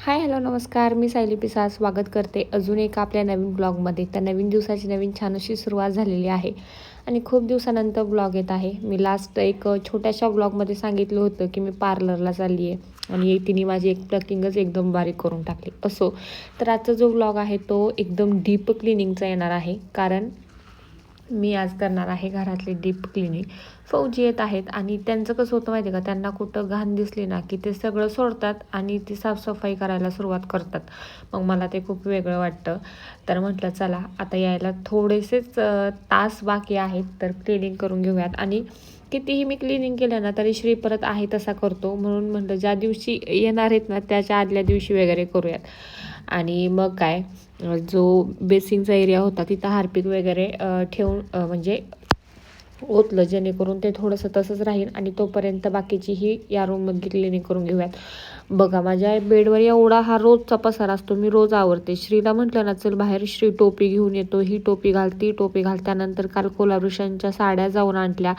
Hi hello नमस्कार. मी सायली पिसा स्वागत करते अजून एक आपल्या नवीन ब्लॉगमध्ये. तर नवीन दिवसाची नवीन छान अशी सुरुवात झालेली आहे आणि खूप दिवसानंतर ब्लॉग येत आहे. मी लास्ट एक छोट्याशा ब्लॉगमध्ये सांगितलं होतं की मी पार्लरला चालली आहे आणि तिने माझी एक प्लकिंगच एकदम बारीक करून टाकली. असो. तर आजचा जो ब्लॉग आहे तो एकदम डीप क्लिनिंगचा येणार आहे. कारण मी आज करणार आहे घरातले डीप क्लिनिंग. फौजी येत आहेत आणि त्यांचं कसं होतं माहिती आहे का? त्यांना कुठं घाण दिसली ना की ते सगळं सोडतात आणि ती साफसफाई करायला सुरुवात करतात. मग मला ते खूप वेगळं वाटतं. तर म्हटलं चला आता यायला थोडेसेच तास बाकी आहेत तर क्लिनिंग करून घेऊयात. आणि कितीही मी क्लिनिंग केलं ना तरी श्री परत आहे तसा करतो. म्हणून म्हटलं ज्या दिवशी येणार आहेत ना त्याच्या आदल्या दिवशी वगैरे करूयात. आणि मग काय जो बेसिंगचा एरिया होता तिथं हार्पिक वगैरे ठेवून म्हणजे ओतलं जेणेकरून ते थोडंसं तसंच राहील आणि तोपर्यंत बाकीची ही या रूममधली क्लिनिंग करून घेऊयात. बघा माझ्या बेडवर एवढा हा रोजचा पसार असतो मी रोज आवडते श्रीला म्हटलं ना चल बाहेर श्री टोपी घेऊन येतो ही टोपी घाल ती टोपी घाल. त्यानंतर काल कोलाब्रेशनच्या साड्या जाऊन आणल्या.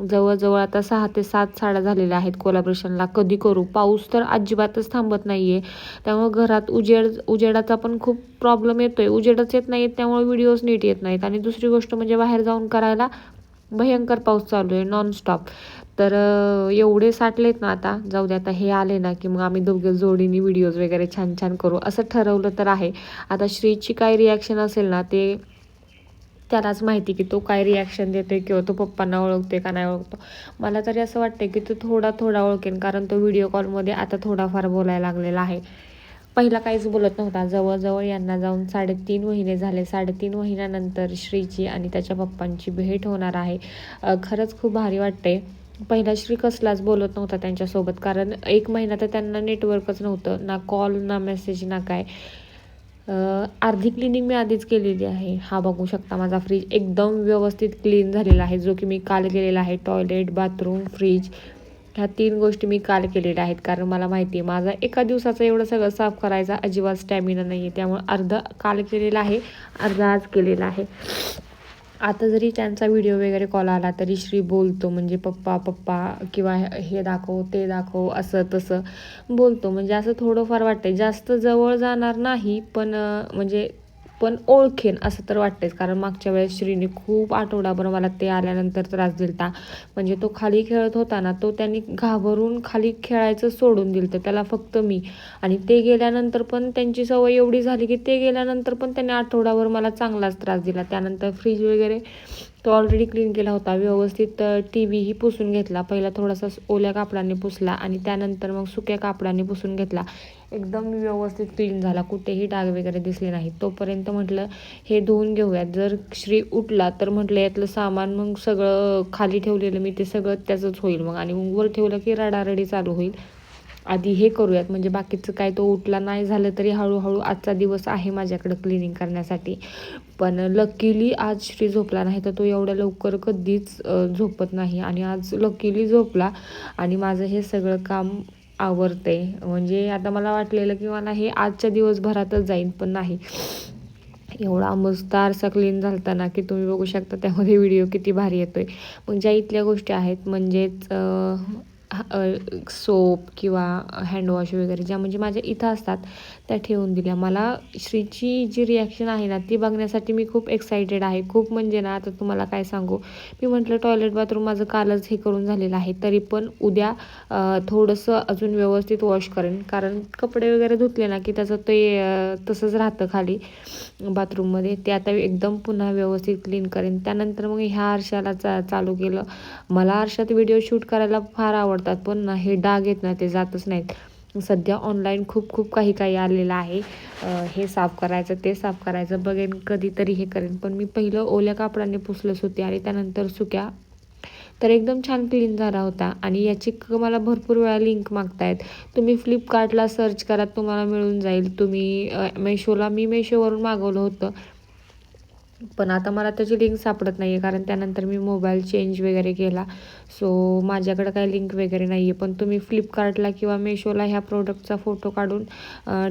जवळजवळ आता सहा ते सात साड्या झालेल्या आहेत कोलाब्रेशनला कधी करू? पाऊस तर अजिबातच थांबत नाही आहे त्यामुळे घरात उजेड उजेडाचा पण खूप प्रॉब्लेम येतो आहे उजेडच येत नाहीत त्यामुळे व्हिडिओज नीट येत नाहीत. आणि दुसरी गोष्ट म्हणजे बाहेर जाऊन करायला भयंकर पाऊस चालू आहे नॉनस्टॉप तर एवढे साठलेत ना आता जाऊ दे आता हे आले ना की मग आम्ही दोघे जोडीने व्हिडिओज वगैरे छान छान करू. असं ठरवलं तर आहे. आता श्रीची काय रिॲक्शन असेल ना ते त्यालाच माहिती की तो काय रिॲक्शन देतोय किंवा तो पप्पांना ओळखते का नाही ओळखतो. मला तरी असं वाटतं की तो थोडा थोडा ओळखेन कारण तो व्हिडिओ कॉलमध्ये आता थोडाफार बोलायला लागलेला आहे. पहिला काहीच बोलत नव्हता. जवळजवळ यांना जाऊन साडेतीन महिने झाले. साडेतीन महिन्यानंतर श्रीची आणि त्याच्या पप्पांची भेट होणार आहे. खरंच खूप भारी वाटते पहिला श्री कसलाच बोलत नव्हता त्यांच्यासोबत कारण एक महिना तर त्यांना नेटवर्कच नव्हतं. ना कॉल ना मेसेज ना काय. अर्धी क्लिनिंग मी आधीच केलेली आहे. हा बघू शकता माझा फ्रीज एकदम व्यवस्थित क्लीन झालेला आहे. जो की मी काल केलेला आहे टॉयलेट बाथरूम फ्रीज ह्या तीन गोष्टी मी काल केलेल्या आहेत. कारण मला माहिती आहे माझा एका दिवसाचं एवढं सगळं साफ करायचा अजिबात स्टॅमिना नाही आहे त्यामुळे अर्ध काल केलेला आहे अर्धा आज केलेला आहे. आता जरी त्यांचा व्हिडिओ वगैरे कॉल आला तरी श्री बोलतो म्हणजे पप्पा पप्पा किंवा हे दाखव ते दाखव असं तसं बोलतो. म्हणजे असं थोडंफार वाटतं जास्त जवळ जाणार नाही पण म्हणजे पण ओळखेन असं तर वाटतेच कारण मागच्या वेळेस श्रीने खूप आठवडाभर मला ते आल्यानंतर त्रास दिलता. म्हणजे तो खाली खेळत होता ना तो त्यांनी घाबरून खाली खेळायचं सोडून दिलं त्याला फक्त मी. आणि ते गेल्यानंतर पण त्यांची सवय एवढी झाली की ते गेल्यानंतर पण त्यांनी आठवडाभर मला चांगलाच त्रास दिला. त्यानंतर फ्रीज वगैरे तो ऑलरेडी क्लीन केला होता. व्यवस्थित टी व्हीही पुसून घेतला. पहिला थोडासा ओल्या कापडाने पुसला आणि त्यानंतर मग सुक्या कापडाने पुसून घेतला. एकदम व्यवस्थित क्लीन झाला. कुठेही डाग वगैरे दिसले नाही तोपर्यंत म्हटलं हे धुवून घेऊयात. जर श्री उठला तर म्हटलं यातलं सामान मग सगळं खाली ठेवलेलं मी ते सगळं त्याचंच होईल मग. आणि मग वर ठेवलं की रडारडी चालू होईल. आधी हे करूयात. म्हणजे बाकीचं काय तो उठला नाही झालं तरी हळूहळू आजचा दिवस आहे माझ्याकडं क्लिनिंग करण्यासाठी. पण लकीली आज श्री झोपला नाही तर तो एवढ्या लवकर कधीच झोपत नाही. आणि आज लकीली झोपला आणि माझं हे सगळं काम आवडते. म्हणजे आता मला वाटलेलं की मला हे आजच्या दिवसभरातच जाईन पण नाही. एवढा मस्त असा क्लीन झालता ना की तुम्ही बघू शकता त्यामध्ये व्हिडिओ किती भारी येतो आहे मग ज्या इथल्या गोष्टी आहेत म्हणजेच सोप किंवा हँडवॉश वगैरे ज्या म्हणजे माझ्या इथं असतात त्या ठेवून दिल्या. मला श्रीची जी रिॲक्शन आहे ना ती बघण्यासाठी मी खूप एक्सायटेड आहे. खूप म्हणजे ना आता तुम्हाला काय सांगू? मी म्हटलं टॉयलेट बाथरूम माझं कालच हे करून झालेलं आहे. तरी पण उद्या थोडंसं अजून व्यवस्थित वॉश करेन. कारण कपडे वगैरे धुतले ना की त्याचं ते तसंच राहतं खाली बाथरूममध्ये ते आता एकदम पुन्हा व्यवस्थित क्लीन करेन. त्यानंतर मग ह्या आरशाला चा चालू केलं. मला आरशात व्हिडिओ शूट करायला फार आवडतं. आवडतात पण ना हे डाग आहेत ना ते जातच नाहीत. सध्या ऑनलाईन खूप खूप काही काही आलेलं आहे. हे साफ करायचं ते साफ करायचं. बघेन कधीतरी हे करेन. पण मी पहिलं ओल्या कापडाने पुसलंच होते आणि त्यानंतर सुक्या. तर एकदम छान क्लीन झाला होता. आणि याची मला भरपूर वेळा लिंक मागतायत. तुम्ही फ्लिपकार्टला सर्च करा तुम्हाला मिळून जाईल. तुम्ही मेशोला मी मेशोवरून मागवलं होतं. पण आता मला त्याची लिंक सापडत नाही आहे कारण त्यानंतर मी मोबाईल चेंज वगैरे केला. सो माझ्याकडं काही लिंक वगैरे नाही आहे पण तुम्ही फ्लिपकार्टला किंवा मेशोला ह्या प्रोडक्टचा फोटो काढून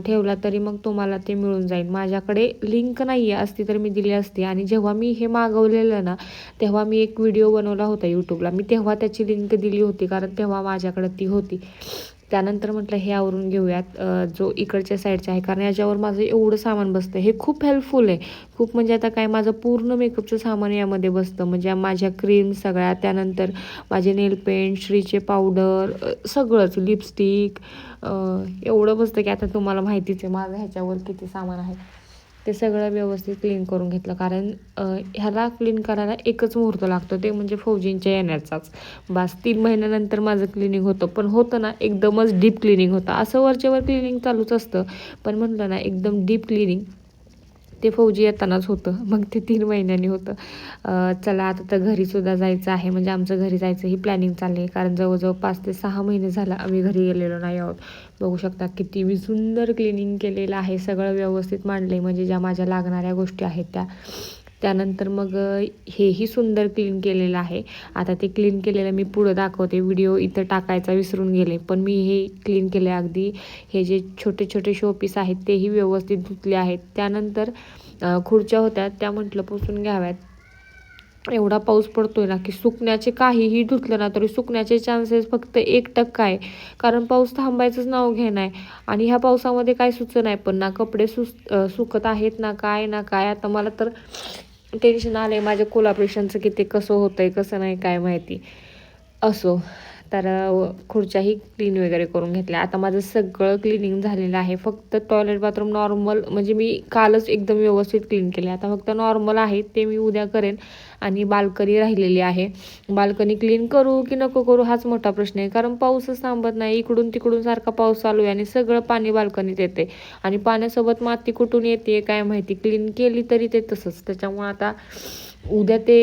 ठेवला तरी मग तुम्हाला ते मिळून जाईल. माझ्याकडे लिंक नाही आहे असती तर मी दिली असती. आणि जेव्हा मी हे मागवलेलं ना तेव्हा मी एक व्हिडिओ बनवला होता यूट्यूबला मी तेव्हा त्याची लिंक दिली होती कारण तेव्हा माझ्याकडं ती होती. त्यानंतर म्हटलं हे आवरून घेऊयात जो इकडच्या साईडचा आहे. कारण याच्यावर माझं एवढं सामान बसतं. हे खूप हेल्पफुल आहे. खूप म्हणजे आता काय माझं पूर्ण मेकअपचं सामान यामध्ये बसतं. म्हणजे माझ्या क्रीम सगळ्या त्यानंतर माझे नेल पेंट श्रीचे पावडर सगळंच लिपस्टिक एवढं बसतं की आता तुम्हाला माहितीच आहे माझं ह्याच्यावर किती सामान आहे. ते सगळं व्यवस्थित क्लीन करून घेतलं. कारण ह्याला क्लीन करायला एकच मुहूर्त लागतो. ते म्हणजे फौजींच्या येण्याचाच. बास तीन महिन्यानंतर माझं क्लिनिंग होतं. पण होतं ना एकदमच डीप क्लिनिंग होतं. असं वरच्यावर क्लिनिंग चालूच असतं. पण म्हटलं ना एकदम डीप क्लिनिंग ते फौजी येतानाच होतं. मग ते तीन महिन्यांनी होतं. चला आता तर घरीसुद्धा जायचं आहे. म्हणजे आमचं घरी जायचं ही प्लॅनिंग चालली आहे कारण जवळजवळ पाच ते सहा महिने झालं आम्ही घरी गेलेलो नाही आहोत. बघू शकता किती मी सुंदर क्लिनिंग केलेलं आहे. सगळं व्यवस्थित मांडलं आहे म्हणजे ज्या माझ्या लागणाऱ्या गोष्टी आहेत त्या. त्यानंतर मग हेही सुंदर क्लीन केलेलं आहे. आता ते क्लीन केलेलं मी पुढं दाखवते. व्हिडिओ इथं टाकायचा विसरून गेले. पण मी हे क्लीन केले अगदी. हे जे छोटे छोटे शोपीस आहेत तेही व्यवस्थित धुतले आहेत. त्यानंतर खुर्च्या होत्या. त्या म्हटलं पुसून घ्याव्यात. एवढा पाऊस पडतोय ना की सुकण्याचे काहीही धुतलं ना तरी सुकण्याचे चान्सेस फक्त एक टक्का आहे. कारण पाऊस थांबायचंच नाव घेणं आहे आणि ह्या पावसामध्ये काय सुच नाही. पण ना कपडे सुस सुकत आहेत ना काय ना काय. आता मला तर टेन्शन आलं आहे माझ्या कोलाब्रेशनचं की ते कसं होतं आहे कसं नाही काय माहिती. असो. तर खुर्च्याही क्लीन वगैरे करून घेतल्या. आता माझं सगळं क्लिनिंग झालेलं आहे. फक्त टॉयलेट बाथरूम नॉर्मल म्हणजे मी कालच एकदम व्यवस्थित क्लीन केले. आता फक्त नॉर्मल आहे ते मी उद्या करेन. आणि बाल्कनी राहिलेली आहे. बाल्कनी क्लीन करू की नको करू हाच मोठा प्रश्न आहे. कारण पाऊसच थांबत नाही. इकडून तिकडून सारखा पाऊस चालू आहे आणि सगळं पाणी बाल्कनीत येते. आणि पाण्यासोबत माती कुठून येते काय माहिती. क्लीन केली तरी ते तसंच. त्याच्यामुळं आता उद्या ते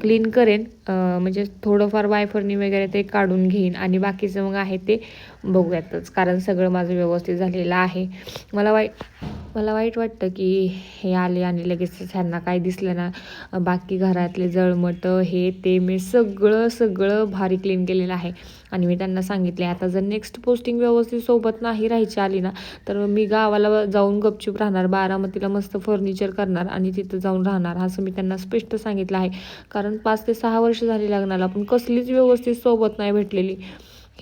क्लीन करेन. म्हणजे थोडंफार वायफरनी वगैरे ते काढून घेईन. आणि बाकीचं मग आहे ते बघूयातच कारण सगळं माझं व्यवस्थित झालेलं आहे. मला वाय मला वाईट वाटतं की हे आले आणि लगेच ह्यांना काय दिसलं ना बाकी घरातले जळमटं हे ते मी सगळं सगळं भारी क्लीन केलेलं आहे. आणि मी त्यांना सांगितले आता जर नेक्स्ट पोस्टिंग व्यवस्थित सोबत नाही राहायची आली ना तर मी गावाला जाऊन गपचूप राहणार बारामतीला मस्त फर्निचर करणार आणि तिथं जाऊन राहणार असं मी त्यांना स्पष्ट सांगितलं आहे. कारण पाच ते सहा वर्ष झाली लग्नाला पण कसलीच व्यवस्थित सोबत नाही भेटलेली.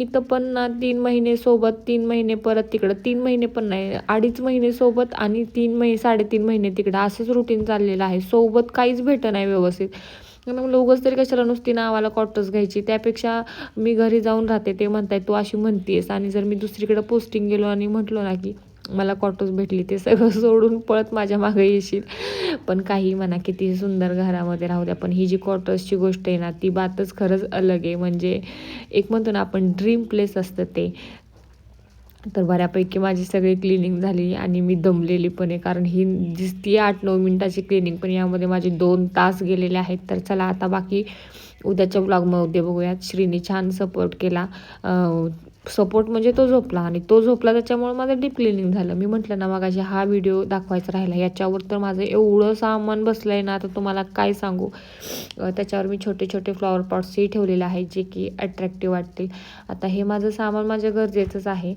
इथं पण ना तीन महिने सोबत तीन महिने परत तिकडं तीन महिने पण नाही अडीच महिने सोबत आणि तीन महिने साडेतीन महिने तिकडं. असंच रुटीन चाललेलं आहे. सोबत काहीच भेटं नाही व्यवस्थित. मग लोकच तरी कशाला नुसती नावाला कॉटर्स घ्यायची? त्यापेक्षा मी घरी जाऊन राहते ते म्हणताय तू अशी म्हणतीयस आणि जर मी दुसरीकडे पोस्टिंग गेलो आणि म्हटलो ना की मला कॉटोज भेटली ते सगळं सोडून पळत माझ्या मागे येशील. पण काही म्हणा किती सुंदर घरामध्ये राहू द्या. पण ही जी कॉटोजची गोष्ट आहे ना ती बातच खरंच अलग आहे. म्हणजे एक म्हणतो ना आपण ड्रीम प्लेस असतं ते. तर बऱ्यापैकी माझी सगळी क्लिनिंग झाली आणि मी दमलेली पण आहे. कारण ही दिसती आठ नऊ मिनटाची क्लिनिंग पण यामध्ये माझे दोन तास गेलेले आहेत. तर चला आता बाकी उद्याच्या ब्लॉगमध्ये बघूयात. श्रीने छान सपोर्ट केला. सपोर्ट म्हणजे तो झोपला आणि तो झोपला त्याच्यामुळे माझं डीप क्लिनिंग झालं. मी म्हटलं ना मगाशी हा व्हिडिओ दाखवायचा राहिला याच्यावर तर माझं एवढं सामान बसलं आहे ना आता तुम्हाला काय सांगू? त्याच्यावर मी छोटे छोटे फ्लॉवर पॉट्सही ठेवलेले आहेत जे की अट्रॅक्टिव्ह वाटतील. आता हे माझं सामान माझ्या गरजेचंच आहे.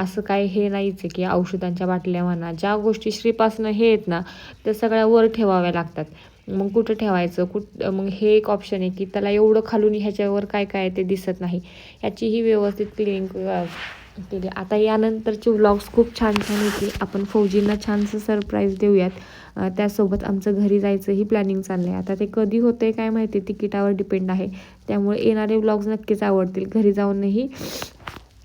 असं काय हे नाहीच आहे की औषधांच्या बाटल्या म्हणा ज्या गोष्टी श्रीपासनं हे आहेत ना त्या सगळ्या वर ठेवाव्या लागतात. मग कुठं ठेवायचं? कुठ मग हे एक ऑप्शन आहे की त्याला एवढं खालून ह्याच्यावर काय काय आहे ते दिसत नाही. ह्याचीही व्यवस्थित क्लिनिंग केली. आता यानंतरचे व्लॉग्स खूप छान छान येतील आपण फौजींना छानसं सरप्राईज देऊयात. त्यासोबत आमचं घरी जायचंही प्लॅनिंग चाललं आहे आता ते कधी होतं आहे काय माहिती तिकिटावर डिपेंड आहे. त्यामुळे येणारे व्लॉग्स नक्कीच आवडतील. घरी जाऊनही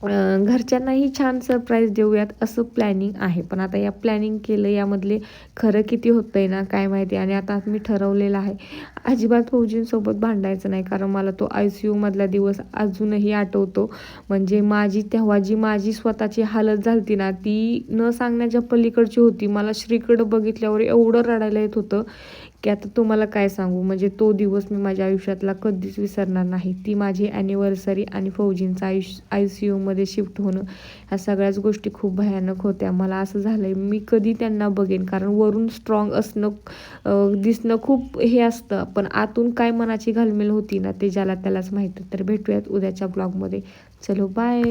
घरच्यांनाही छान सरप्राईज देऊयात असं प्लॅनिंग आहे. पण आता या प्लॅनिंग केलं यामधले खरं किती होतं आहे ना काय माहिती? आणि आता मी ठरवलेलं आहे. अजिबात फौजींसोबत भांडायचं नाही कारण मला तो आय सी यूमधला दिवस अजूनही आठवतो. म्हणजे माझी तेव्हा जी माझी स्वतःची हालत झाली ना ती न सांगण्याच्या पलीकडची होती. मला श्रीकडं बघितल्यावर एवढं रडायला येत होतं. की आता तुम्हाला काय सांगू? म्हणजे तो दिवस मी माझ्या आयुष्यातला कधीच विसरणार नाही. ती माझी ॲनिव्हर्सरी आणि फौजींचं आयुष्य आय सी यूमध्ये शिफ्ट होणं ह्या सगळ्याच गोष्टी खूप भयानक होत्या. मला असं झालं आहे मी कधी त्यांना बघेन? कारण वरून स्ट्रॉंग असणं दिसणं खूप हे असतं. पण आतून काय मनाची घालमेल होती ना ते ज्याला त्यालाच माहिती. तर भेटूयात उद्याच्या ब्लॉगमध्ये चलो बाय